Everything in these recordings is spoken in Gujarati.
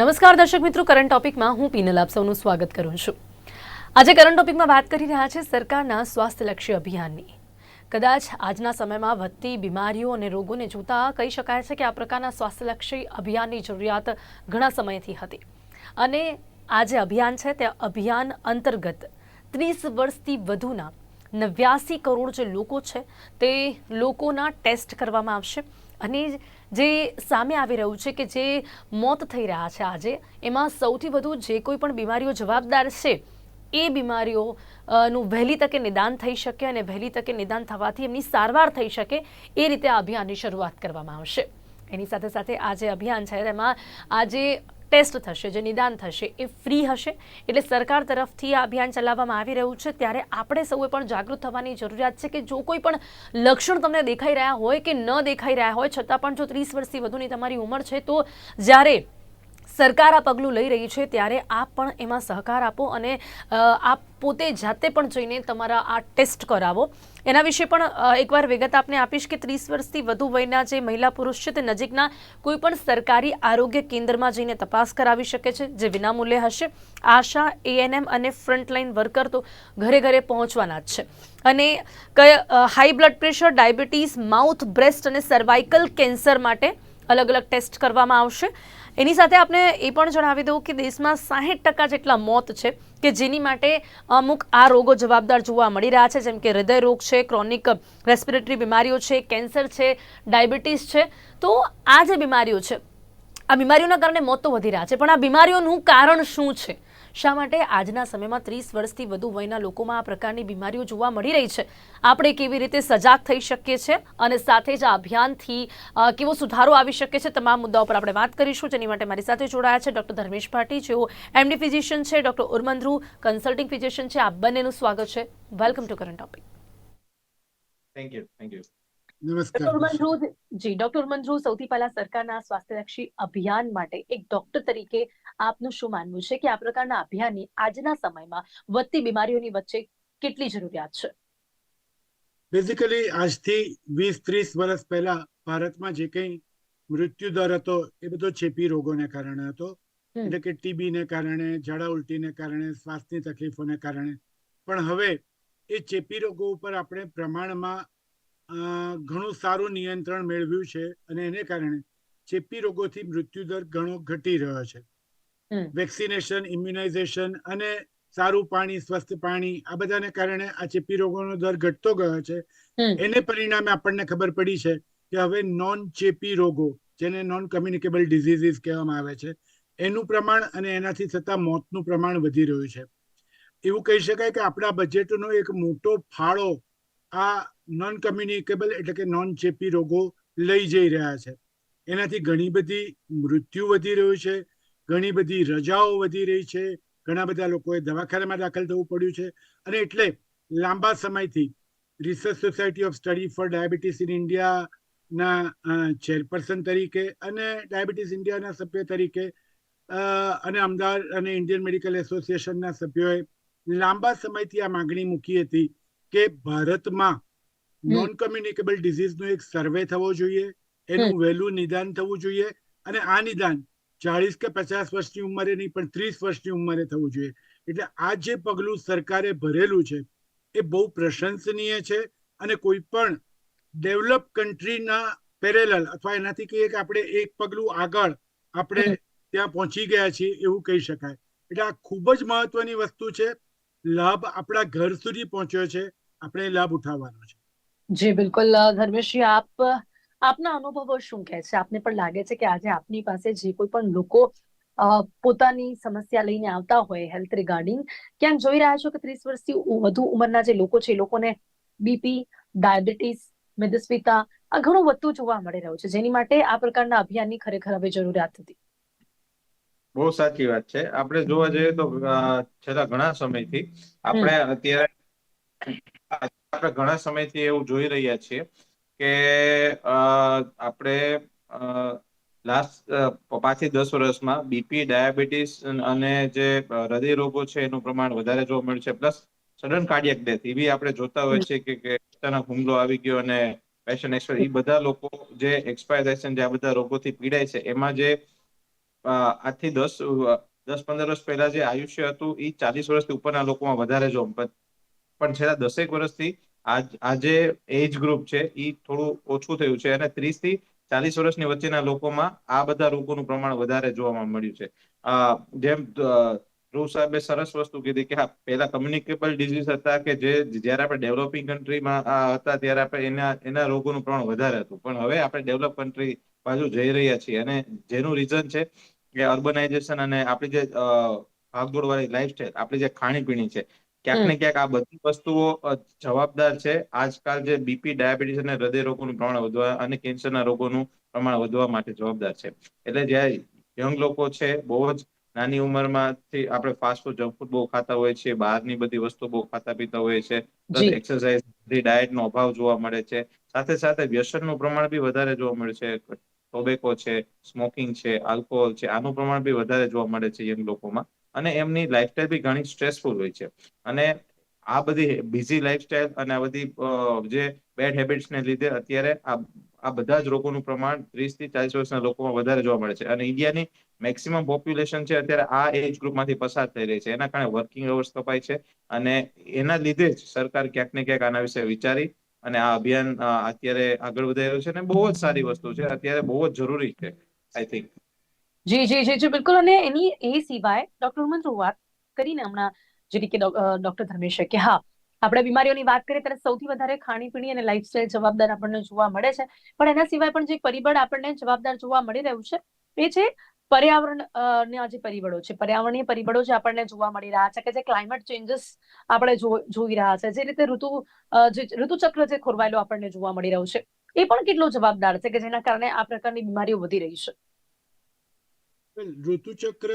નમસ્કાર દર્શક મિત્રો કરંટ ટોપિકમાં હું પીનલ આપ સૌનું સ્વાગત કરું છું. આજે કરંટ ટોપિકમાં વાત કરી રહ્યા છે સરકારના સ્વાસ્થ્યલક્ષી અભિયાનની. કદાચ આજના સમયમાં વધતી બીમારીઓ અને રોગોને જોતા કહી શકાય છે કે આ પ્રકારના સ્વાસ્થ્યલક્ષી અભિયાનની જરૂરિયાત ઘણા સમયથી હતી. અને આ જે અભિયાન છે તે અભિયાન અંતર્ગત ત્રીસ વર્ષથી વધુના નવ્યાસી કરોડ જે લોકો છે તે લોકોના ટેસ્ટ કરવામાં આવશે. અને જે સામે આવી રહ્યું છે કે જે મોત થઈ રહ્યા છે આજે, એમાં સૌથી વધુ જે કોઈ પણ બીમારીઓ જવાબદાર છે, એ બીમારીઓ નું વહેલી તકે નિદાન થઈ શકે અને વહેલી તકે નિદાન થવાથી એમની સારવાર થઈ શકે એ રીતે આ અભિયાનની શરૂઆત કરવામાં આવશે. એની સાથે સાથે આ જે અભિયાન છે તેમાં આ જે ટેસ્ટ થશે, જે નિદાન થશે, એ ફ્રી હશે. એટલે સરકાર તરફથી આ અભિયાન ચલાવવામાં આવી રહ્યું છે. ત્યારે આપણે સૌએ પણ જાગૃત થવાની જરૂરિયાત છે કે જો કોઈ પણ લક્ષણ તમને દેખાઈ રહ્યા હોય કે ન દેખાઈ રહ્યા હોય, છતાં પણ જો ત્રીસ વર્ષથી વધુની તમારી ઉંમર છે, તો જ્યારે સરકાર આ પગલું લઈ રહી છે, ત્યારે આપ પણ એમાં સહકાર આપો અને આપ પોતે જાતે પણ જઈને તમારા આ ટેસ્ટ કરાવો. એના વિશે પણ એકવાર વિગત આપને આપીશ કે ત્રીસ વર્ષથી વધુ વયના જે મહિલા પુરુષ છે, તે નજીકના કોઈ પણ સરકારી આરોગ્ય કેન્દ્રમાં જઈને તપાસ કરાવી શકે છે, જે વિનામૂલ્યે હશે. આશા એએનએમ અને ફ્રન્ટલાઇન વર્કર તો ઘરે ઘરે પહોંચવાના જ છે. અને high blood pressure diabetes mouth breast અને સર્વાઇકલ કેન્સર માટે અલગ અલગ ટેસ્ટ કરવામાં આવશે. એની સાથે આપણે એ પણ જણાવી દઉં કે દેશમાં સાહીઠ ટકા જેટલા મોત છે કે જેની માટે અમુક આ રોગો જવાબદાર જોવા મળી રહ્યા છે, જેમ કે હૃદય રોગ છે, ક્રોનિક રેસ્પિરેટરી બીમારીઓ છે, કેન્સર છે, ડાયાબિટીસ છે. તો આ જે બીમારીઓ છે, આ બીમારીઓના કારણે મોત તો વધી રહ્યા છે, પણ આ બીમારીઓનું કારણ શું છે? શા માટે આજના સમયમાં ત્રીસ વર્ષથી વધુ વયના લોકોમાં આ પ્રકારની બીમારીઓ જોવા મળી રહી છે? આપણે કેવી રીતે સજાગ થઈ શકીએ છીએ? અને સાથે જ આ અભિયાનથી કેવો સુધારો આવી શકે છે? તમામ મુદ્દાઓ પર આપણે વાત કરીશું. જેની માટે મારી સાથે જોડાયા છે ડોક્ટર ધર્મેશ ભાટી. જેઓ એમડી ફિઝિશિયન છે ડોક્ટર ઉર્મંદ્રુ કન્સલ્ટિંગ ફિઝિશિયન છે. આ બંનેનું સ્વાગત છે. Welcome to current topic. Thank you thank you doctor નમસ્કાર જી ડોક્ટર ઉર્મંદ્રુ સૌથી પહેલા સરકારના સ્વાસ્થ્યલક્ષી અભિયાન માટે એક ડોક્ટર તરીકે આપનું શું માનવું છે કે આ પ્રકારના અભિયાનની આજના સમયમાં વધતી બીમારીઓની વચ્ચે કેટલી જરૂરિયાત છે બેઝિકલી આજથી વીસ ત્રીસ વર્ષ પહેલા ભારતમાં જે કંઈ મૃત્યુ દર હતો એ બધો ચેપી રોગોને કારણે હતો. એટલે કે ટીબીને કારણે ઝાડા ઉલટીને કારણે શ્વાસની તકલીફોને કારણે પણ હવે એ ચેપી રોગો ઉપર આપણે પ્રમાણમાં ઘણું સારું નિયંત્રણ મેળવ્યું છે અને એને કારણે ચેપી રોગોથી મૃત્યુ દર ઘણો ઘટી રહ્યો છે. વેક્સિનેશન ઇમ્યુનાઇઝેશન અને સારું પાણી સ્વસ્થ પાણી આ બધાને કારણે આ ચેપી રોગોનો દર ઘટતો ગયો છે. એને પરિણામે આપણને ખબર પડી છે કે હવે નોન ચેપી રોગો જેને નોન કમ્યુનિકેબલ ડિઝીઝીસ કહેવામાં આવે છે એનું પ્રમાણ અને એનાથી થતા મોતનું પ્રમાણ વધી રહ્યું છે. એવું કહી શકાય કે આપણા બજેટનો એક મોટો ફાળો આ નોન કમ્યુનિકેબલ એટલે કે નોન ચેપી રોગો લઈ જઈ રહ્યા છે. એનાથી ઘણી બધી મૃત્યુ વધી રહ્યું છે. ઘણી બધી રજાઓ વધી રહી છે. ઘણા બધા લોકોએ દવાખાનામાં દાખલ થવું પડ્યું છે. અને એટલે લાંબા સમયથી research society of study for diabetes in ઇન્ડિયાના ચેરપર્સન તરીકે અને ડાયાબિટીસ ઇન્ડિયાના સભ્ય તરીકે અને અમદાવાદ અને ઇન્ડિયન મેડિકલ એસોસિએશનના સભ્યોએ લાંબા સમયથી આ માંગણી મૂકી હતી કે ભારતમાં નોન કમ્યુનિકેબલ ડિઝીઝનો એક સર્વે થવો જોઈએ. એનું વહેલું નિદાન થવું જોઈએ. અને આ નિદાન ચાળીસ કે પચાસ વર્ષની ઉંમરે નહીં પણ ત્રીસ વર્ષની ઉંમરે થવું જોઈએ. એટલે આ જે પગલું સરકારે ભરેલું છે એ બહુ પ્રશંસનીય છે અને કોઈ પણ ડેવલપ કન્ટ્રીના પેરેલલ અથવા એનાથી કહીએ કે આપણે એક પગલું આગળ આપણે ત્યાં પહોંચી ગયા છીએ એવું કહી શકાય. એટલે આ ખૂબ જ મહત્વની વસ્તુ છે. લાભ આપણા ઘર સુધી પહોંચ્યો છે. આપણે લાભ ઉઠાવવાનો છે. જી બિલકુલ ધર્મેશજી આપ આપના અનુભવો શું કહે છે? આપને પણ લાગે છે કે આજે આપની પાસે જે કોઈ પણ લોકો પોતાની સમસ્યા લઈને આવતા હોય હેલ્થ રિગાર્ડિંગ ક્યાંક જોઈ રહ્યા છો કે ત્રીસ વર્ષથી વધુ ઉંમરના જે લોકો છે એ લોકોને બીપી ડાયાબિટીસ મેદસ્વીતા આ ઘણું વધતું જોવા મળી રહ્યું છે. જેની માટે આ પ્રકારના અભિયાનની ખરેખર હવે જરૂરિયાત હતી. બહુ સાચી વાત છે. આપણે જોવા જઈએ તો છેલ્લા ઘણા સમયથી આપણે અત્યારે આપણે ઘણા સમયથી એવું જોઈ રહ્યા છીએ કે આપણે લાસ્ટ પાંચથી દસ વર્ષમાં બીપી ડાયાબિટીસ અને જે હૃદય રોગો છે એનું પ્રમાણ વધારે જોવા મળ્યું છે પ્લસ સડન કાર્ડિયક ડેથ એવી આપણે જોતા હોય છે કે અચાનક હુમલો આવી ગયો અને પેશન એક્સપાયર, એ બધા લોકો જે એક્સપાયર થાય છે જે આ બધા રોગોથી પીડાય છે, એમાં જે આજથી દસ દસ પંદર વર્ષ પહેલા જે આયુષ્ય હતું, એ ચાલીસ વર્ષથી ઉપરના લોકોમાં વધારે જોવા. પણ છેલ્લા દસેક વર્ષથી આજ એજ ગ્રુપ છે એ થોડું ઓછું થયું છે અને ત્રીસથી ચાલીસ વર્ષની વચ્ચેના લોકોમાં આ બધા રોગોનું પ્રમાણ વધારે જોવા મળ્યું છે. અ, જેમ ધ્રુવ સાહેબે સરસ વસ્તુ કીધી કે હા પેલા કમ્યુનિકેબલ ડિઝીઝ હતા કે જે જ્યારે આપણે ડેવલપિંગ કન્ટ્રીમાં હતા ત્યારે આપણે એના એના રોગોનું પ્રમાણ વધારે હતું. પણ હવે આપણે ડેવલપ કન્ટ્રી બાજુ જઈ રહ્યા છીએ અને જેનું રીઝન છે કે અર્બનાઇઝેશન અને આપણી જે ભાગદોડ વાળી લાઈફસ્ટાઈલ આપણી જે ખાણીપીણી છે ક્યાંક ને ક્યાંક આ બધી વસ્તુઓ જવાબદાર છે. આજકાલ જે બીપી ડાયાબિટીસ અને હૃદય રોગોનું પ્રમાણ વધવા અને કેન્સરના રોગોનું પ્રમાણ વધવા માટે જવાબદાર છે. એટલે જ્યારે યંગ લોકો છે બહુ જ નાની ઉંમરમાંથી આપણે ફાસ્ટ ફૂડ જંક ફૂડ બહુ ખાતા હોય છે બહારની બધી વસ્તુ બહુ ખાતા પીતા હોય છે જી. એક્સરસાઇઝ ડાયટનો અભાવ જોવા મળે છે. સાથે સાથે વ્યસનનું પ્રમાણ બી વધારે જોવા મળે છે. ટોબેકો છે સ્મોકિંગ છે આલ્કોહોલ છે આનું પ્રમાણ બી વધારે જોવા મળે છે યંગ લોકોમાં. અને એમની લાઈફસ્ટાઈલ બી ઘણી સ્ટ્રેસફુલ હોય છે. અને આ બધી બિઝી લાઈફસ્ટાઈલ અને આ બધી જે બેડ હેબિટ્સને લીધે અત્યારે આ આ બધા જ રોગોનું પ્રમાણ ત્રીસથી ચાલીસ વર્ષના લોકોમાં વધારે જોવા મળે છે. અને ઇન્ડિયાની મેક્સિમમ પોપ્યુલેશન છે અત્યારે આ એજ ગ્રુપમાંથી પસાર થઈ રહી છે. એના કારણે વર્કિંગ અવર્સ કપાય છે. અને એના લીધે જ સરકાર ક્યાંક ને ક્યાંક આના વિશે વિચારી અને આ અભિયાન અત્યારે આગળ વધી રહ્યું છે. અને બહુ જ સારી વસ્તુ છે. અત્યારે બહુ જ જરૂરી છે આઈ થિંક જી જી જી જી, બિલકુલ. અને એની એ સિવાય ડોક્ટર ઉમંતુ વાત કરીને હમણાં જે રીતે ડોક્ટર ધર્મેશે કે હા, આપણે બીમારીઓની વાત કરીએ ત્યારે સૌથી વધારે ખાણીપીણી અને લાઈફસ્ટાઈલ જવાબદાર આપણને જોવા મળે છે. પણ એના સિવાય પણ જે પરિબળ આપણને જવાબદાર જોવા મળી રહ્યું છે એ છે પર્યાવરણ ના જે પરિબળો છે. પર્યાવરણીય પરિબળો જે આપણને જોવા મળી રહ્યા છે કે જે ક્લાઇમેટ ચેન્જીસ આપણે જોઈ રહ્યા છે. જે રીતે ઋતુ જે ઋતુચક્ર જે ખોરવાયેલું આપણને જોવા મળી રહ્યું છે એ પણ કેટલો જવાબદાર છે કે જેના કારણે આ પ્રકારની બીમારીઓ વધી રહી છે. ઋતુચક્ર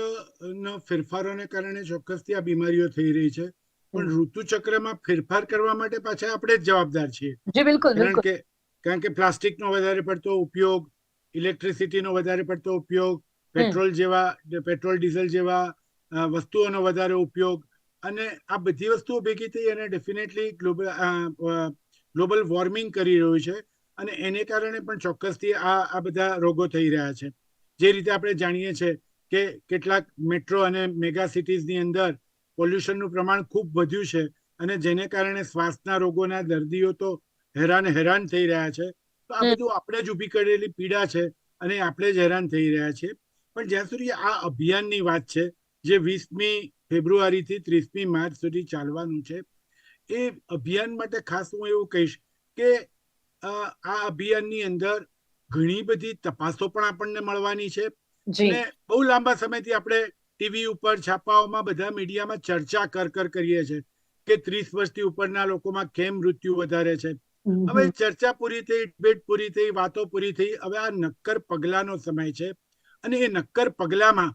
ના ફેરફારોને કારણે ચોક્કસથી આ બીમારીઓ થઈ રહી છે. પણ ઋતુચક્રમાં ફેરફાર કરવા માટે પાછા આપણે જ જવાબદાર છીએ. કારણ કે કારણ કે પ્લાસ્ટિકનો વધારે પડતો ઉપયોગ ઇલેક્ટ્રિસિટીનો વધારે પડતો ઉપયોગ પેટ્રોલ જેવા પેટ્રોલ ડીઝલ જેવા વસ્તુઓનો વધારે ઉપયોગ અને આ બધી વસ્તુઓ ભેગી થઈ અને ડેફિનેટલી ગ્લોબલ ગ્લોબલ વોર્મિંગ કરી રહ્યું છે અને એને કારણે પણ ચોક્કસથી આ આ બધા રોગો થઈ રહ્યા છે. જે રીતે આપણે જાણીએ છીએ કે કેટલાક મેટ્રો અને મેગા સિટીઝની અંદર પોલ્યુશનનું પ્રમાણ ખૂબ વધ્યું છે અને જેને કારણે શ્વાસના રોગોના દર્દીઓ તો હેરાન હેરાન થઈ રહ્યા છે. તો આ બધું આપણે જ ઊભી કરેલી પીડા છે અને આપણે જ હેરાન થઈ રહ્યા છીએ. પણ જ્યાં સુધી આ અભિયાનની વાત છે જે વીસમી ફેબ્રુઆરીથી ત્રીસમી માર્ચ સુધી ચાલવાનું છે એ અભિયાન માટે ખાસ હું એવું કહીશ કે આ અભિયાનની અંદર ઘણી બધી તપાસો પણ આપણને મળવાની છે. અને બહુ લાંબા સમયથી આપણે ટીવી ઉપર છાપાઓમાં બધા મીડિયામાં ચર્ચા કર કર કરીએ છીએ કે ત્રીસ વર્ષથી ઉપરના લોકોમાં કેમ મૃત્યુ વધારે છે. હવે ચર્ચા પૂરી થઈ ડિબેટ પૂરી થઈ વાતો પૂરી થઈ હવે આ નક્કર પગલાનો સમય છે. અને એ નક્કર પગલામાં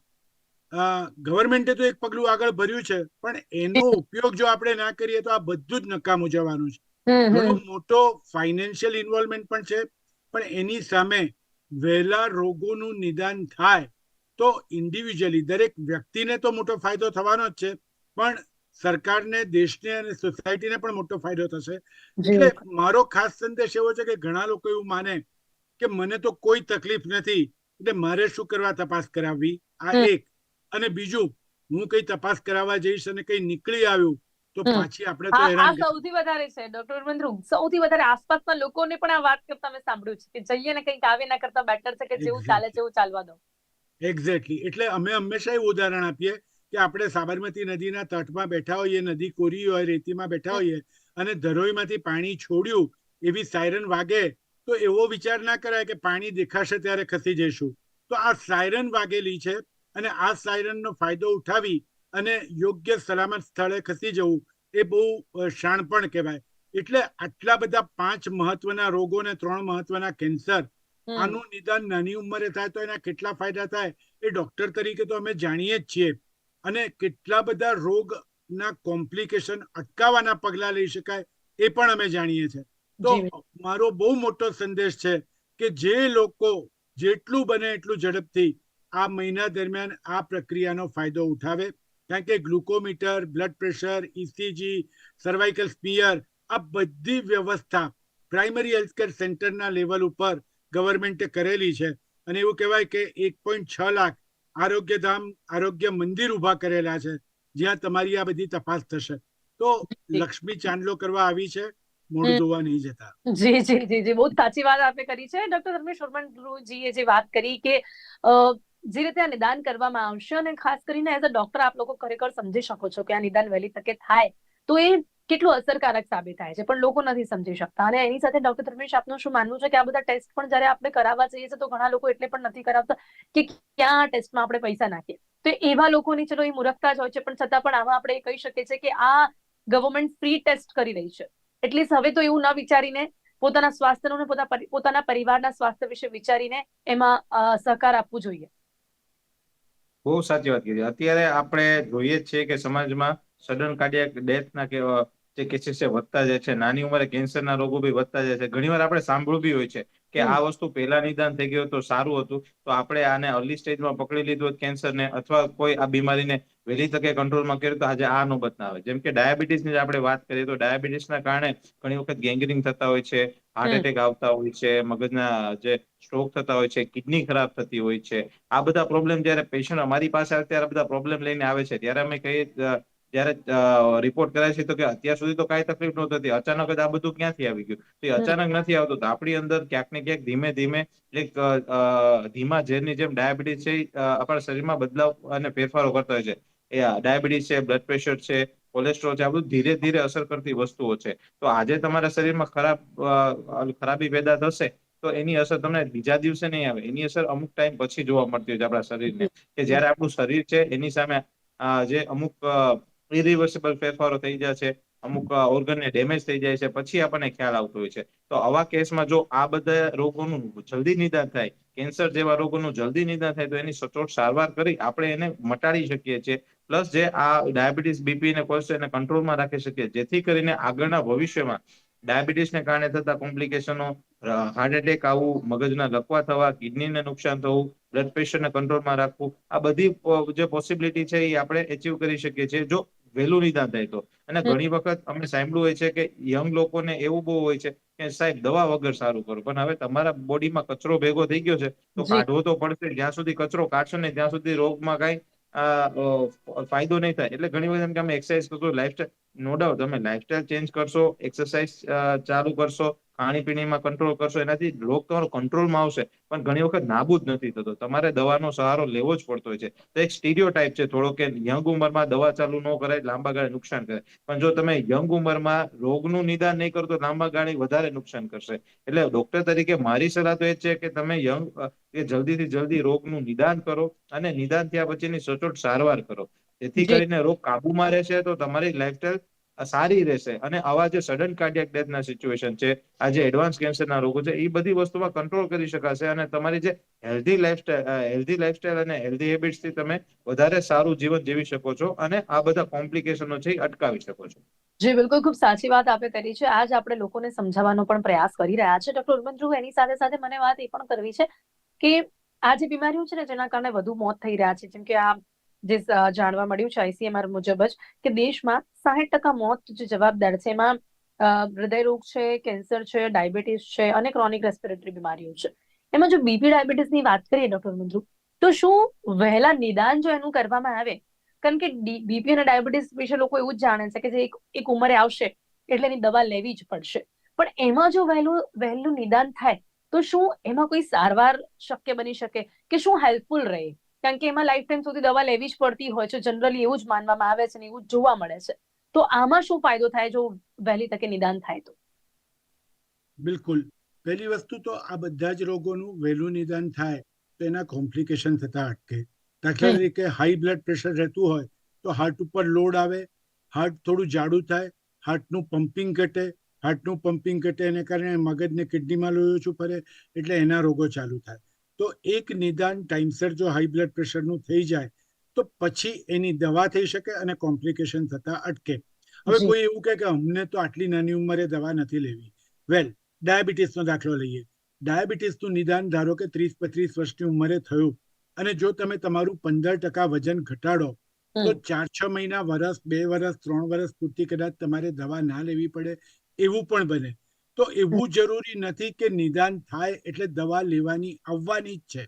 ગવર્મેન્ટે તો એક પગલું આગળ ભર્યું છે પણ એનો ઉપયોગ જો આપણે ના કરીએ તો આ બધું જ નકામું જવાનું છે. ઘણો મોટો ફાઇનાન્શિયલ ઇન્વોલ્વમેન્ટ પણ છે. પણ એની સામે વહેલા રોગોનું નિદાન થાય તો ઇન્ડિવિજ્યુઅલી દરેક વ્યક્તિને તો મોટો ફાયદો થવાનો જ છે. પણ સરકારને દેશને અને સોસાયટીને પણ મોટો ફાયદો થશે. એટલે મારો ખાસ સંદેશ એવો છે કે ઘણા લોકો એવું માને કે મને તો કોઈ તકલીફ નથી એટલે મારે શું કરવા તપાસ કરાવવી? આ એક. અને બીજું હું કઈ તપાસ કરાવવા જઈશ અને કઈ નીકળી આવ્યું તો. પાછી આપણે તો હેરાન સૌથી વધારે છે ડોક્ટર મંદ્રુ સૌથી વધારે આસપાસના લોકોને પણ આ વાત કરતા મેં સાંભળ્યું છે કે જઈએ ને કંઈક આવે ના કરતા બેટર છે કે જેવું ચાલે છે એવું ચાલવા દો. એક્ઝેક્ટલી એટલે અમે હંમેશા એવું ઉદાહરણ આપીએ કે આપણે સાબરમતી નદીના તટમાં બેઠા હોઈએ નદી કોરી હોય રેતીમાં બેઠા હોઈએ અને ધરોઈમાંથી પાણી છોડ્યું એવી સાયરન વાગે તો એવો વિચાર ના કરાય કે પાણી દેખાશે ત્યારે ખસી જઈશું. તો આ સાયરન વાગેલી છે અને આ સાયરનનો ફાયદો ઉઠાવી અને યોગ્ય સલામત સ્થળે ખસી જવું. એ બહુ શાણપણ કહેવાય. એટલે આટલા બધા પાંચ મહત્વના રોગો ને ત્રણ મહત્વના કેન્સર આનું નિદાન નાની ઉંમરે થાય તો એના કેટલા ફાયદા થાય એ ડોક્ટર તરીકે તો અમે જાણીએ જ છીએ. અને કેટલા બધા રોગના કોમ્પ્લિકેશન અટકાવવાના પગલા લઈ શકાય એ પણ અમે જાણીએ છીએ. તો મારો બહુ મોટો સંદેશ છે કે જે લોકો જેટલું બને એટલું ઝડપથી આ મહિના દરમિયાન આ પ્રક્રિયાનો ફાયદો ઉઠાવે. કારણ કે glucometer blood pressure ECG cervical smear આ બધી વ્યવસ્થા પ્રાઇમરી હેલ્થકેર સેન્ટરના લેવલ ઉપર ગવર્મેન્ટે કરેલી છે. અને એવું કહેવાય કે એક પોઈન્ટ છ લાખ આરોગ્યધામ આરોગ્ય મંદિર ઊભા કરેલા છે. જ્યાં તમારી આ બધી તપાસ થશે. તો લક્ષ્મી ચાંદલો કરવા આવી છે. મોઢું. ધોવા નહીં જતા. જી જી જી જી. બહુ સાચી વાત આપે કરી છે. ડોક્ટર ધર્મેશ વર્મનજીએ જે વાત કરી કે જે રીતે આ નિદાન કરવામાં આવશે અને ખાસ કરીને એઝ અ ડોક્ટર આપ લોકો ખરેખર સમજી શકો છો કે આ નિદાન વહેલી તકે થાય તો એ કેટલું અસરકારક સાબિત થાય છે, પણ લોકો નથી સમજી શકતા. અને એની સાથે ડોક્ટર ધર્મેશ, આપનું શું માનવું છે કે આ બધા ટેસ્ટ પણ જ્યારે આપણે કરાવવા જઈએ છીએ તો ઘણા લોકો એટલે પણ નથી કરાવતા કે ક્યાં આ ટેસ્ટમાં આપણે પૈસા નાખીએ. તો એવા લોકોની ચલો એ મૂર્ખતા જ હોય છે, પણ છતાં પણ આમાં આપણે એ કહી શકીએ છીએ કે આ ગવર્મેન્ટ ફ્રી ટેસ્ટ કરી રહી છે. એટલીસ્ટ હવે તો એવું ન વિચારીને પોતાના સ્વાસ્થ્યનું પોતાના પરિવારના સ્વાસ્થ્ય વિશે વિચારીને એમાં સહકાર આપવું જોઈએ. બહુ સાચી વાત કીધી. અત્યારે આપણે જોઈએ જ છીએ કે સમાજમાં સડન કાર્ડિયાક ડેથના કે કેવા જે કેસીસ છે, વધતા જાય છે. નાની ઉંમરે કેન્સરના રોગો બી વધતા જાય છે. ઘણીવાર આપણે સાંભળ્યું બી હોય છે. કે આ વસ્તુ પહેલા નિદાન થઈ ગયું તો સારું હતું. તો આપણે આને અર્લી સ્ટેજમાં પકડી લીધું હોત કેન્સરને અથવા કોઈ આ બીમારીને વહેલી તકે કંટ્રોલમાં કર્યું તો આજે આ નોબત ના આવે. જેમ કે ડાયાબિટીસની જ આપણે વાત કરીએ તો ડાયાબિટીસના કારણે ઘણી વખત ગેંગરિંગ થતા હોય છે હાર્ટ એટેક આવતા હોય છે મગજના જે સ્ટ્રોક થતા હોય છે કિડની ખરાબ થતી હોય છે. આ બધા પ્રોબ્લેમ જયારે પેશન્ટ અમારી પાસે આવે ત્યારે બધા પ્રોબ્લેમ લઈને આવે છે. ત્યારે અમે કહીએ અ, રિપોર્ટ કરાય છે તો કે અત્યાર સુધી તો કાંઈ તકલીફ નહોતી થતી. અચાનક જ આ બધું ક્યાંથી આવી ગયું? તો એ અચાનક નથી આવતું. આપણી અંદર ક્યાંક ને ક્યાંક ધીમે ધીમે એક ધીમા ઝેરની જેમ ડાયાબિટીસ છે આપણા શરીરમાં બદલાવ અને ફેરફારો કરતા હોય છે. એ ડાયાબિટીસ છે બ્લડ પ્રેશર છે કોલેસ્ટ્રોલ છે આ બધું ધીરે ધીરે અસર કરતી વસ્તુઓ છે. તો આજે તમારા શરીરમાં ખરાબ ખરાબી પેદા થશે તો એની અસર તમને બીજા દિવસે નહીં આવે. એની અસર અમુક ટાઈમ પછી જોવા મળતી હોય છે આપણા શરીરને. કે જ્યારે આપણું શરીર છે એની સામે જે અમુક ઇરિવર્સિબલ ફેરફારો થઈ જાય છે, અમુક ઓર્ગનને ડેમેજ થઈ જાય છે, પછી આપણને ખ્યાલ આવતો હોય છે. તો આવા કેસમાં જો આ બધા રોગોનું જલ્દી નિદાન થાય, કેન્સર જેવા રોગોનું જલ્દી નિદાન થાય, તો એની સચોટ સારવાર કરી આપણે એને મટાડી શકીએ છીએ. પ્લસ જે આ ડાયાબિટીસ, બીપી ને કોલેસ્ટ્રોલ એને કંટ્રોલમાં રાખી શકીએ, જેથી કરીને આગળના ભવિષ્યમાં ડાયાબિટીસને કારણે થતા કોમ્પ્લિકેશનો હાર્ટ એટેક આવવું મગજના લકવા થવા, કિડનીને નુકસાન થવું બ્લડ પ્રેશરને કંટ્રોલમાં રાખવું, આ બધી જે પોસિબિલિટી છે એ આપણે એચીવ કરી શકીએ છીએ. જો વહેલું નિદાન થાય તો. અને ઘણી વખત અમે સાંભળ્યું હોય છે કે યંગ લોકોને એવું બહુ હોય છે કે સાહેબ દવા વગર સારું કરો. પણ હવે તમારા બોડીમાં કચરો ભેગો થઈ ગયો છે તો કાઢવો તો પડશે. જ્યાં સુધી કચરો કાઢશો ને ત્યાં સુધી રોગમાં કાંઈ ફાયદો નહીં થાય. એટલે ઘણી વખત એમ કે અમે એક્સરસાઇઝ કરશું લાઈફસ્ટાઈલ નો ડાઉટ તમે લાઈફસ્ટાઈલ ચેન્જ કરશો એક્સરસાઇઝ ચાલુ કરશો ખાણીપીણીમાં કંટ્રોલ કરશો એનાથી રોગ તમારો કંટ્રોલમાં આવશે. પણ ઘણી વખત નાબૂદ નથી થતો. તમારે દવાનો સહારો લેવો જ પડતો હોય છે. તો એક સ્ટીરિયો ટાઈપ છે થોડો કે યંગ ઉંમરમાં દવા ચાલુ ન કરાય લાંબા ગાળે નુકસાન કરે. પણ જો તમે યંગ ઉંમરમાં રોગનું નિદાન નહીં કરો તો લાંબા ગાળે વધારે નુકસાન કરશે. એટલે ડોક્ટર તરીકે મારી સલાહ તો એ છે કે તમે યંગ કે જલ્દીથી જલ્દી રોગનું નિદાન કરો અને નિદાન થયા પછીની સચોટ સારવાર કરો. જેથી કરીને રોગ કાબુમાં રહેશે તો તમારી લાઈફસ્ટાઈલ સારી રહેશે. અને આવા જે સડન કાર્ડિયક ડેથના સિચ્યુએશન છે, આ જે એડવાન્સ કેન્સરના રોગો છે, એ બધી વસ્તુમાં કંટ્રોલ કરી શકાશે. અને તમારી જે હેલ્ધી લાઈફસ્ટાઈલ હેલ્ધી લાઈફસ્ટાઈલ અને હેલ્ધી હેબિટ્સથી તમે વધારે સારું જીવન જીવી શકો છો અને આ બધા કોમ્પ્લિકેશનો છે એ અટકાવી શકો છો. જી, બિલકુલ. ખૂબ સાચી વાત આપે કરી છે. આજ આપણે લોકોને સમજાવવાનો પણ પ્રયાસ કરી રહ્યા છે. ડોક્ટર ઉર્બન એની સાથે સાથે મને વાત એ પણ કરવી છે કે આ જે બીમારીઓ છે ને, જેના કારણે વધુ મોત થઈ રહ્યા છે, જેમ કે આ જે જાણવા મળ્યું છે આઈસીએમઆર મુજબ જ કે દેશમાં સાહીઠ ટકા મોત જે જવાબદાર છે, એમાં હૃદયરોગ છે, કેન્સર છે, ડાયાબિટીસ છે, અને ક્રોનિક રેસ્પિરેટરી બીમારીઓ છે. એમાં જો બીપી ડાયાબિટીસની વાત કરીએ, ડોક્ટર મંજુ, તો શું વહેલા નિદાન જો એનું કરવામાં આવે, કારણ કે બીપી અને ડાયાબિટીસ વિશે લોકો એવું જ જાણે છે કે જે એક ઉંમરે આવશે એટલે એની દવા લેવી જ પડશે. પણ એમાં જો વહેલું વહેલું નિદાન થાય, તો શું એમાં કોઈ સારવાર શક્ય બની શકે કે શું હેલ્પફુલ રહે? કારણ કે એમાં લાઈફ ટાઈમ સુધી દવા લેવી જ પડતી હોય છે. જનરલી એવું જ માનવામાં આવે છે ને એવું જોવા મળે છે. તો આમાં શું ફાયદો થાય જો વહેલી તકે નિદાન થાય તો? બિલકુલ. પહેલી વસ્તુ તો આ બધા જ રોગોનું વહેલું નિદાન થાય તો એના કોમ્પ્લિકેશન થતા અટકે. દાખલા તરીકે હાઈ બ્લડ પ્રેશર રહેતું હોય તો હાર્ટ ઉપર લોડ આવે હાર્ટ થોડું જાડું થાય હાર્ટનું પમ્પિંગ ઘટે હાર્ટનું પમ્પિંગ ઘટે એને કારણે મગજને કિડનીમાં લોહી છું ફરે એટલે એના રોગો ચાલુ થાય. તો એક નિદાન ટાઈમસર જો હાઈ બ્લડ પ્રેશરનું થઈ જાય તો પછી એની દવા થઈ શકે અને કોમ્પ્લિકેશન થતા અટકે. હવે કોઈ એવું કહે કે અમને તો આટલી નાની ઉંમરે દવા નથી લેવી. વેલ ડાયાબિટીસનો દાખલો લઈએ. ડાયાબિટીસનું નિદાન ધારો કે ત્રીસ પત્રીસ વર્ષની ઉંમરે થયું અને જો તમે તમારું પંદર ટકા વજન ઘટાડો તો ચાર છ મહિના વર્ષ બે વર્ષ ત્રણ વર્ષ પૂરતી કદાચ તમારે દવા ના લેવી પડે એવું પણ બને. તો એવું જરૂરી નથી કે નિદાન થાય એટલે દવા લેવાની આવવાની જ છે.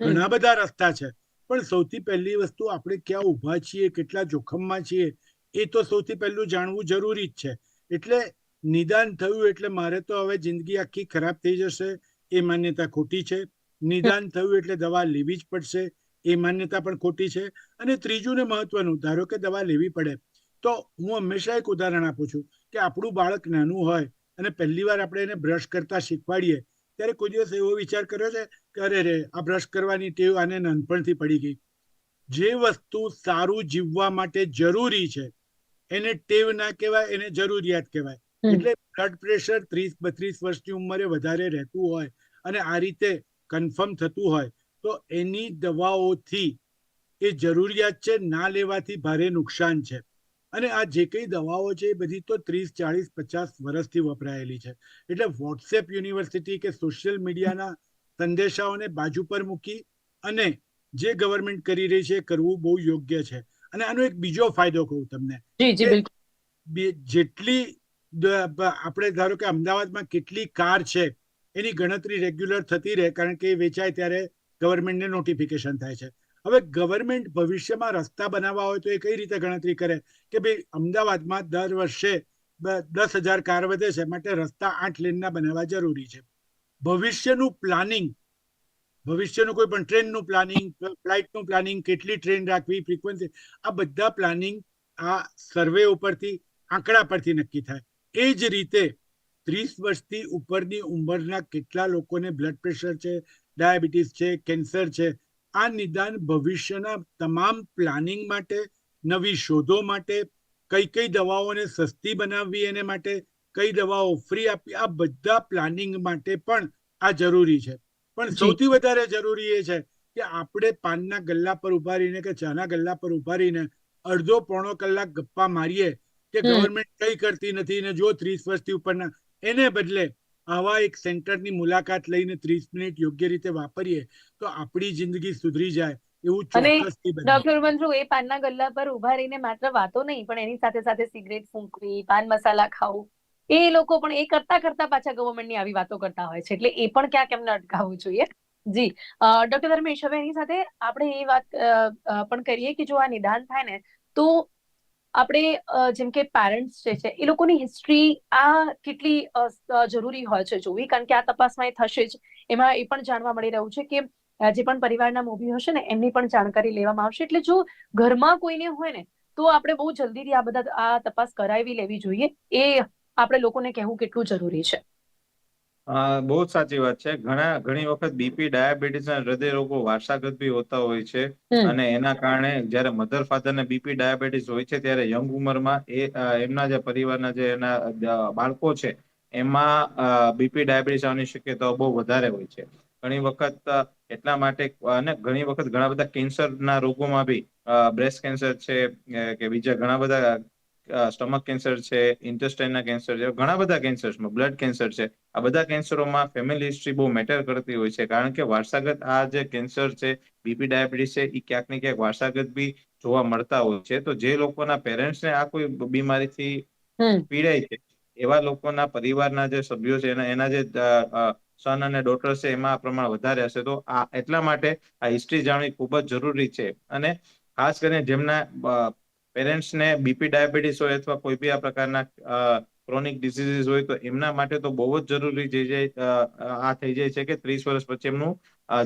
ઘણા બધા રસ્તા છે. પણ સૌથી પહેલી વસ્તુ આપણે ક્યાં ઊભા છીએ કેટલા જોખમમાં છીએ એ તો સૌથી પહેલું જાણવું જરૂરી જ છે. એટલે નિદાન થયું એટલે મારે તો હવે જિંદગી આખી ખરાબ થઈ જશે એ માન્યતા ખોટી છે. નિદાન થયું એટલે દવા લેવી જ પડશે એ માન્યતા પણ ખોટી છે. અને ત્રીજું ને મહત્વનું ધારો કે દવા લેવી પડે તો હું હંમેશા એક ઉદાહરણ આપું છું કે આપણું બાળક નાનું હોય અને પહેલી વાર આપણે એને બ્રશ કરતા શીખવાડીએ ત્યારે કોઈ દિવસ એવો વિચાર કર્યો છે કે અરે રે આ બ્રશ કરવાની ટેવ આને નાનપણથી પડી ગઈ. જે વસ્તુ સારું જીવવા માટે જરૂરી છે એને ટેવ ના કહેવાય એને જરૂરિયાત કહેવાય. એટલે બ્લડ પ્રેશર ત્રીસ બત્રીસ વર્ષની ઉંમરે વધારે રહેતું હોય અને આ રીતે કન્ફર્મ થતું હોય તો એની દવાઓથી એ જરૂરિયાત છે ના લેવાથી ભારે નુકસાન છે. અને આ જે કઈ દવાઓ છે એ બધી તો ત્રીસ ચાળીસ પચાસ વર્ષથી વપરાયેલી છે. એટલે વોટ્સએપ યુનિવર્સિટી કે સોશિયલ મીડિયાના સંદેશાઓને બાજુ પર મૂકી અને જે ગવર્મેન્ટ કરી રહી છે એ કરવું બહુ યોગ્ય છે. અને આનો એક બીજો ફાયદો કહું તમને. જેટલી આપણે ધારો કે અમદાવાદમાં કેટલી કાર છે એની ગણતરી રેગ્યુલર થતી રહે કારણ કે એ વેચાય ત્યારે ગવર્મેન્ટને નોટિફિકેશન થાય છે. હવે ગવર્મેન્ટ ભવિષ્યમાં રસ્તા બનાવવા હોય તો એ કઈ રીતે ગણતરી કરે? કે ભાઈ અમદાવાદમાં દર વર્ષે દસ હજાર કાર વધે છે, માટે રસ્તા આઠ લેનના બનાવવા જરૂરી છે. ભવિષ્યનું પ્લાનિંગ ભવિષ્યનું કોઈ પણ ટ્રેનનું પ્લાનિંગ ફ્લાઇટનું પ્લાનિંગ કેટલી ટ્રેન રાખવી ફ્રીક્વન્સી આ બધા પ્લાનિંગ આ સર્વે ઉપરથી, આંકડા પરથી નક્કી થાય. એ જ રીતે ત્રીસ વર્ષથી ઉપરની ઉંમરના કેટલા લોકોને બ્લડ પ્રેશર છે ડાયાબિટીસ છે કેન્સર છે આ નિદાન ભવિષ્યના તમામ પ્લાનિંગ માટે નવી શોધો માટે કઈ કઈ દવાઓને સસ્તી બનાવવી એને માટે કઈ દવાઓ ફ્રી આપી આ બધા પ્લાનિંગ માટે પણ આ જરૂરી છે. પણ સૌથી વધારે જરૂરી એ છે કે આપણે પાનના ગલ્લા પર ઊભા રહીને કે ચાના ગલ્લા પર ઊભા રહીને અડધો પોણો કલાક ગપ્પા મારીએ કે ગવર્મેન્ટ કઈ કરતી નથી ને જો ત્રીસ વર્ષથી ઉપરના એને બદલે આવા એક સેન્ટરની મુલાકાત લઈને ત્રીસ મિનિટ યોગ્ય રીતે વાપરીએ તો આપણી જિંદગી સુધરી જાય એવું ચોક્કસથી ડોક્ટર મંજુ એ પાનના ગલ્લા પર ઊભા રહીને માત્ર વાતો નહીં પણ એની સાથે સાથે સિગરેટ ફૂંકવી પાન મસાલા ખાવું એ લોકો પણ એ કરતા કરતા પાછા ગવર્મેન્ટની આવી વાતો કરતા હોય છે એટલે એ પણ ક્યાંક એમને અટકાવવું જોઈએ. જી ડોક્ટર ધર્મેશ હવે એની સાથે આપણે એ વાત પણ કરીએ કે જો આ નિદાન થાય ને તો આપણે જેમ કે પેરેન્ટ્સ જે છે, એ લોકોની હિસ્ટ્રી આ કેટલી જરૂરી હોય છે જોવી. કારણ કે આ તપાસમાં એ થશે જ. એમાં એ પણ જાણવા મળી રહ્યું છે કે જે પણ પરિવારના મૂવી હશે ને, એમની પણ જાણકારી લેવામાં આવશે. એટલે જો ઘરમાં કોઈને હોય ને, તો આપણે બહુ જલ્દીથી આ બધા, આ તપાસ કરાવી લેવી જોઈએ. એ આપણે લોકોને કહેવું કેટલું જરૂરી છે. હા બહુ જ સાચી વાત છે. ઘણા ઘણી વખત બીપી ડાયાબિટીસ અને હૃદય રોગો વારસાગત બી હોતા હોય છે. અને એના કારણે જ્યારે મધર ફાધર ને બીપી ડાયાબિટીસ હોય છે ત્યારે યંગ ઉંમરમાં એ એમના જે પરિવારના જે એના બાળકો છે એમાં બીપી ડાયાબિટીસ આવવાની શક્યતાઓ બહુ વધારે હોય છે. ઘણી વખત એટલા માટે અને ઘણી વખત ઘણા બધા કેન્સરના રોગોમાં બી બ્રેસ્ટ કેન્સર છે કે બીજા ઘણા બધા સ્ટમક કેન્સર છે ઇન્ટેસ્ટાઇનના કેન્સર છે ઘણા બધા કેન્સર્સમાં બ્લડ કેન્સર છે. આ બધા કેન્સરોમાં ફેમિલી હિસ્ટ્રી બહુ મેટર કરતી હોય છે કારણ કે વારસાગત આ જે કેન્સર છે બીપી ડાયાબિટીસ છે એ ક્યાંક ને ક્યાંક વારસાગત બી જોવા મળતા હોય છે. તો જે લોકોના પેરેન્ટ્સને આ કોઈ બીમારીથી પીડાય છે એવા લોકોના પરિવારના જે સભ્યો છે એના એના જે સન અને ડોટર છે એમાં પ્રમાણ વધારે હશે. તો આ એટલા માટે આ હિસ્ટ્રી જાણવી ખૂબ જ જરૂરી છે. અને ખાસ કરીને જેમના પેરેન્ટ્સને બીપી ડાયાબિટીસ હોય અથવા કોઈ બી આ પ્રકારના ક્રોનિક ડિસીઝીસ હોય તો એમના માટે તો બહુ જ જરૂરી જે જે આ થઈ જાય છે કે ત્રીસ વર્ષ પછી એમનું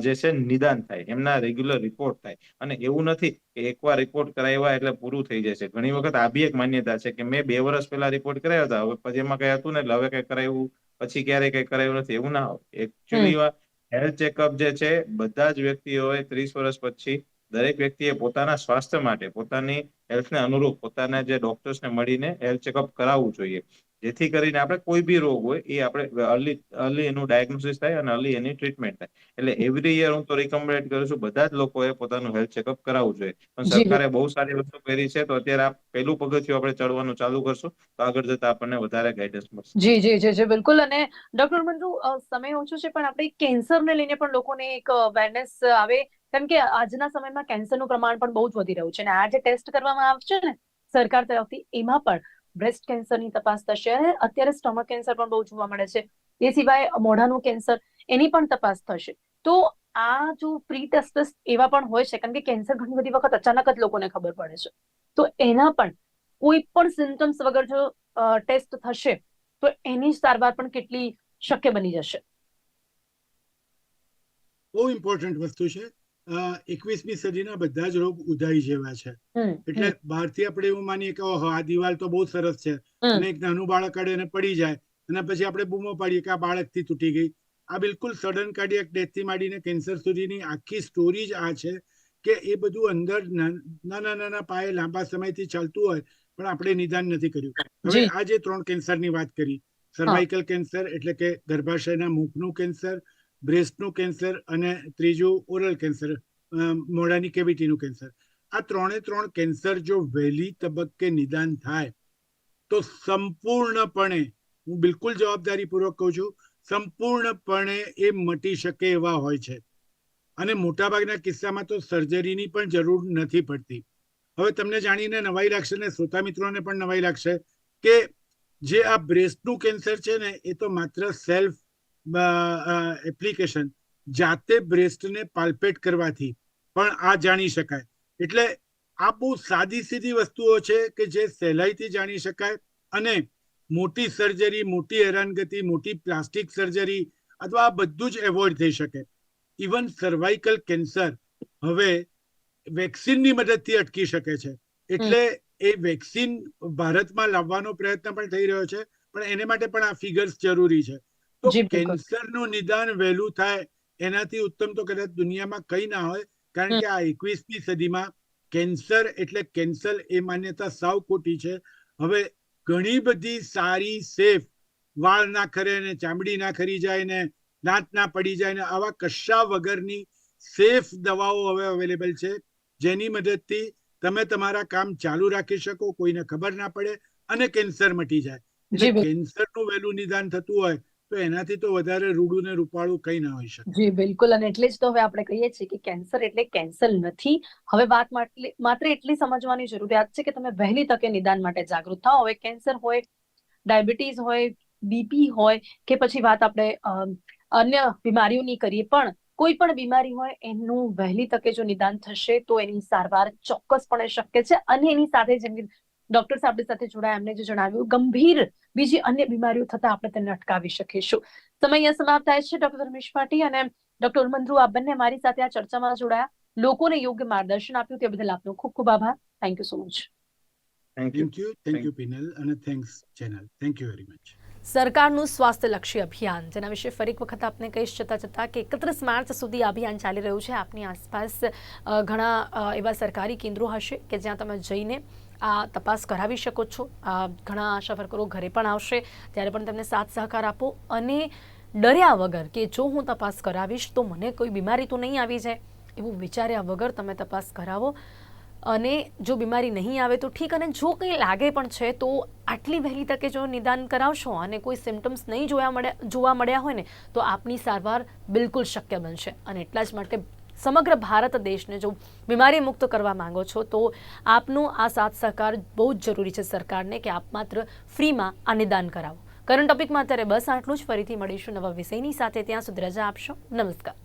જે છે નિદાન થાય એમના રેગ્યુલર રિપોર્ટ થાય. અને એવું નથી કે એકવાર રિપોર્ટ કરાવ્યા એટલે પૂરું થઈ જશે ઘણી વખત આ બી એક માન્યતા છે કે મેં બે વર્ષ પહેલા રિપોર્ટ કરાવ્યા હતા હવે પછી એમાં કઈ હતું ને એટલે હવે કઈ કરાવ્યું પછી ક્યારેય કઈ કરાયું નથી એવું ના હોય. એકચ્યુઅલી હેલ્થ ચેકઅપ જે છે બધા જ વ્યક્તિઓએ ત્રીસ વર્ષ પછી દરેક વ્યક્તિએ પોતાના સ્વાસ્થ્ય માટે પોતાની હેલ્થને અનુરૂપ પોતાના જે ડોક્ટર્સને મળીને હેલ્થ ચેકઅપ કરાવવું જોઈએ. જેથી કરીને આપણે કોઈ બી રોગ હોય એ આપણે અર્લી અર્લી એનું ડાયગ્નોસિસ થાય અને અર્લી એની ટ્રીટમેન્ટ થાય. એટલે એવરી યર હું તો રિકમેન્ડ કરું છું બધા જ લોકોએ પોતાનું હેલ્થ ચેકઅપ કરાવવું જોઈએ. પણ સરકારે બહુ સારી વસ્તુ કરી છે તો અત્યારે આ પહેલું પગથિયું આપણે ચડવાનું ચાલુ કરશું તો આગળ જતા આપણને વધારે ગાઈડન્સ મળશે. જી જી જી જી બિલકુલ. અને ડોક્ટર મંજુ સમય ઓછો છે પણ આપણે કેન્સરને લઈને પણ લોકોને એક અવેરનેસ આવે. કેમ કે આજના સમયમાં કેન્સરનું પ્રમાણ પણ બહુ જ વધી રહ્યું છે અને આ જે ટેસ્ટ કરવામાં આવશે ને સરકાર તરફથી, એમાં પણ બ્રેસ્ટ કેન્સરની તપાસ થશે અને અત્યારે સ્ટમક કેન્સર પણ બહુ જોવા મળે છે. એ સિવાય મોઢાનું કેન્સર એની પણ તપાસ થશે. તો આ જો પ્રી ટેસ્ટ એવા પણ હોય છે કારણ કે કેન્સર ઘણી બધી વખત અચાનક જ લોકોને ખબર પડે છે. તો એના પણ કોઈ પણ સિમ્ટમ્સ વગર જો ટેસ્ટ થશે, તો એની સારવાર પણ કેટલી શક્ય બની જશે. બહુ ઇમ્પોર્ટન્ટ વસ્તુ છે. એકવીસમી સદીના બધા જ રોગ ઉધાઈ જેવા છે. એટલે બહારથી આપણે એવું માનીએ કે ઓહો આ દિવાલ તો બહુ સરસ છે. અને એક નાનું બાળક આડે અને પડી જાય. અને પછી આપણે બૂમો પાડીએ કે આ બાળકથી તૂટી ગઈ. આ બિલકુલ સડન કાર્ડિયક ડેથથી માંડીને કેન્સર સુધીની આખી સ્ટોરી જ આ છે કે એ બધું અંદર નાના નાના પાયે લાંબા સમયથી ચાલતું હોય પણ આપણે નિદાન નથી કર્યું. હવે. આ જે ત્રણ કેન્સરની વાત કરી સર્વાઇકલ કેન્સર એટલે કે ગર્ભાશયના મુખનું કેન્સર બ્રેસ્ટનું કેન્સર અને ત્રીજું ઓરલ કેન્સર મોઢાની કેવિટીનું કેન્સર. આ ત્રણે ત્રણ કેન્સર જો વહેલી તબક્કે નિદાન થાય, તો સંપૂર્ણપણે, હું બિલકુલ જવાબદારીપૂર્વક કહું છું, સંપૂર્ણપણે એ મટી શકે એવા હોય છે. અને મોટાભાગના કિસ્સામાં તો સર્જરીની પણ જરૂર નથી પડતી. હવે તમને જાણીને નવાઈ લાગશે ને શ્રોતા મિત્રોને પણ નવાઈ લાગશે કે જે આ બ્રેસ્ટનું કેન્સર છે ને, એ તો માત્ર સેલ્ફ એપ્લિકેશન જાતે બ્રેસ્ટને પાલ્પેટ કરવાથી પણ આ જાણી શકાય. એટલે આ બહુ સાદી સીધી વસ્તુઓ છે કે જે સહેલાઈથી જાણી શકાય અને મોટી સર્જરી મોટી હેરાનગતિ, મોટી પ્લાસ્ટિક સર્જરી અથવા આ બધું જ એવોઇડ થઈ શકે. ઇવન સર્વાઇકલ કેન્સર હવે વેક્સિનની મદદથી અટકી શકે છે. એટલે એ વેક્સિન ભારતમાં લાવવાનો પ્રયત્ન પણ થઈ રહ્યો છે, પણ એને માટે પણ આ ફિગર્સ જરૂરી છે. તો કેન્સરનું નિદાન વહેલું થાય એનાથી ઉત્તમ તો કદાચ દુનિયામાં કઈ ના હોય કારણ કે આ એકવીસમી સદીમાં કેન્સર એટલે કેન્સર એ માન્યતા સાવ ખોટી છે. હવે ઘણી બધી સારી સેફ વાળ ના ખરે ને ચામડી ના ખરી જાય ને દાંત ના પડી જાય ને આવા કશા વગરની સેફ દવાઓ હવે અવેલેબલ છે. જેની મદદથી તમે તમારા કામ ચાલુ રાખી શકો કોઈને ખબર ના પડે અને કેન્સર મટી જાય. કેન્સરનું વહેલું નિદાન થતું હોય તો એનાથી તો વધારે રૂડું ને રૂપાળું કઈ ના હોઈ શકે. જી, બિલકુલ. અને એટલે જ તો હવે આપણે કહીએ છીએ કે કેન્સર એટલે કેન્સર નથી. હવે વાત માત્ર એટલી સમજવાની જરૂરિયાત છે કે તમે વહેલી તકે નિદાન માટે જાગૃત થાઓ. હવે કેન્સર હોય, ડાયાબિટીસ હોય, બીપી હોય કે પછી વાત આપણે અન્ય બીમારીઓની કરીએ પણ કોઈ પણ બીમારી હોય એનું વહેલી તકે જો નિદાન થશે તો એની સારવાર ચોક્કસપણે શક્ય છે. અને એની સાથે જેમ ડોક્ટર્સ આપણી સાથે જોડાયા એમને જે જણાવ્યું ગંભીર બીજી અન્ય બીમારીઓ થતા આપણે તેને અટકાવી શકીશું. સમય અહીંયા સમાપ્ત થાય છે ડોક્ટર ધર્મેશ પાટી અને ડોક્ટર ઉર્મંદ્રુ આ બંને મારી સાથે આ ચર્ચામાં જોડાયા. લોકોને યોગ્ય માર્ગદર્શન આપ્યું તે બદલ આપનો ખૂબ ખૂબ આભાર. Thank you so much thank you thank you Pinal અને thanks channel thank you very much સરકારનું સ્વાસ્થ્યલક્ષી અભિયાન જેના વિશે ફરી એક વખત આપને કહીશ જતા જતા કે એકત્રીસ માર્ચ સુધી આ અભિયાન ચાલી રહ્યું છે. આપની આસપાસ અ, ઘણા એવા સરકારી કેન્દ્રો હશે કે જ્યાં તમે જઈને આ તપાસ કરાવી શકો છો. આ ઘણા આશા વર્કરો ઘરે પણ આવશે. ત્યારે પણ તેમને સાથ સહકાર આપો અને ડર્યા વગર કે જો હું તપાસ કરાવીશ તો મને કોઈ બીમારી તો નહીં આવી જાય. એવું વિચાર્યા વગર તમે તપાસ કરાવો. અને જો બીમારી નહીં આવે તો ઠીક અને જો કંઈ લાગે પણ છે તો આટલી વહેલી તકે જો નિદાન કરાવશો અને કોઈ સિમ્ટમ્સ નહીં જોયા મળ્યા જોવા મળ્યા હોય ને તો આપની સારવાર બિલકુલ શક્ય બનશે. અને એટલા જ માટે સમગ્ર ભારત દેશને જો બીમારી મુક્ત કરવા માંગો છો, તો આપનો આ સાથ સહકાર બહુ જ જરૂરી છે સરકારને કે આપ માત્ર ફ્રીમાં આ નિદાન કરાવો કરંટ ટોપિકમાં અત્યારે બસ આટલું જ. ફરીથી મળીશું નવા વિષયની સાથે. ત્યાં સુધી રજા આપશો. નમસ્કાર.